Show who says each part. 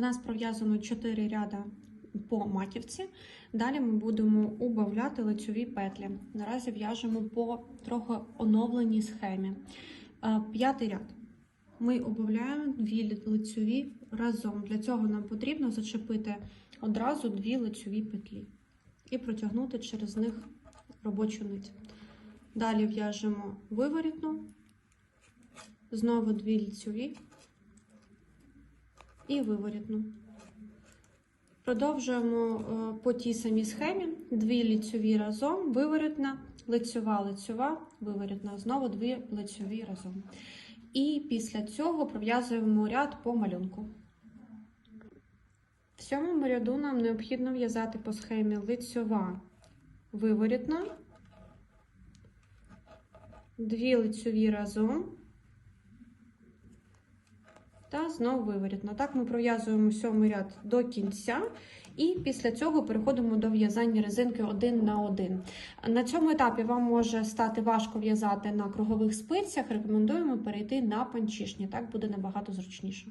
Speaker 1: В нас пров'язано 4 ряда по маківці. Далі ми будемо убавляти лицьові петлі. Наразі в'яжемо по трохи оновленій схемі. Е, П'ятий ряд. Ми убавляємо дві лицьові разом. Для цього нам потрібно зачепити одразу дві лицьові петлі і протягнути через них робочу нить. Далі в'яжемо виворітну, знову дві лицьові і виворітну. Продовжуємо е, по тій самій схемі. Дві лицьові разом, виворітна, лицьова, лицьова, виворітна, знову дві лицьові разом. І після цього пров'язуємо ряд по малюнку. В сьомому ряду нам необхідно в'язати по схемі лицьова, виворітна, дві лицьові разом та знову виворітна. Так ми пров'язуємо сьомий ряд до кінця, і після цього переходимо до в'язання резинки один на один. На цьому етапі вам може стати важко в'язати на кругових спицях. Рекомендуємо перейти на панчішні, так буде набагато зручніше.